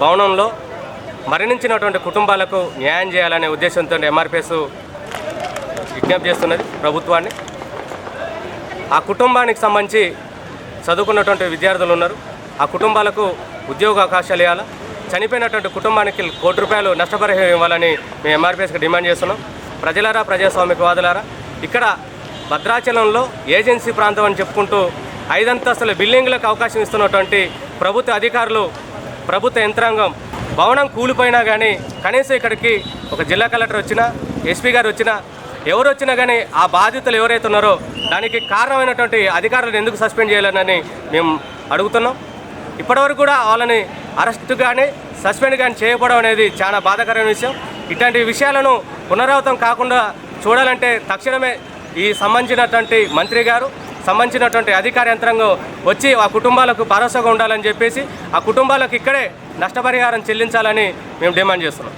భవనంలో మరణించినటువంటి కుటుంబాలకు న్యాయం చేయాలనే ఉద్దేశంతో ఎంఆర్పిఎస్ విజ్ఞప్తి చేస్తున్నది ప్రభుత్వాన్ని. ఆ కుటుంబానికి సంబంధించి చదువుకున్నటువంటి విద్యార్థులు ఉన్నారు. ఆ కుటుంబాలకు ఉద్యోగ అవకాశాలు ఇవ్వాలి? చనిపోయినటువంటి కుటుంబానికి కోటి రూపాయలు నష్టపరిహారం ఇవ్వాలని మేము ఎంఆర్పిఎస్కి డిమాండ్ చేస్తున్నాం. ప్రజలారా ప్రజాస్వామికవాదులారా ఇక్కడ భద్రాచలంలో ఏజెన్సీ ప్రాంతం అని చెప్పుకుంటూ ఐదంతస్తుల బిల్డింగ్లకు అవకాశం ఇస్తున్నటువంటి ప్రభుత్వ అధికారులు ప్రభుత్వ యంత్రాంగం భవనం కూలిపోయినా కానీ కనీసం ఇక్కడికి ఒక జిల్లా కలెక్టర్ వచ్చినా ఎస్పీ గారు వచ్చినా ఎవరు వచ్చినా కానీ ఆ బాధితులు ఎవరైతే ఉన్నారో దానికి కారణమైనటువంటి అధికారులను ఎందుకు సస్పెండ్ చేయాలని మేము అడుగుతున్నాం. ఇప్పటివరకు కూడా వాళ్ళని అరెస్ట్ కానీ సస్పెండ్ కానీ చేయకపోవడం అనేది చాలా బాధాకరమైన విషయం. ఇట్లాంటి విషయాలను పునరావృతం కాకుండా చూడాలంటే తక్షణమే ఈ సంబంధించినటువంటి మంత్రి గారు సంబంధించినటువంటి అధికార యంత్రాంగం వచ్చి ఆ కుటుంబాలకు భరోసాగా ఉండాలని చెప్పేసి ఆ కుటుంబాలకు ఇక్కడే నష్టపరిహారం చెల్లించాలని మేము డిమాండ్ చేస్తున్నాం.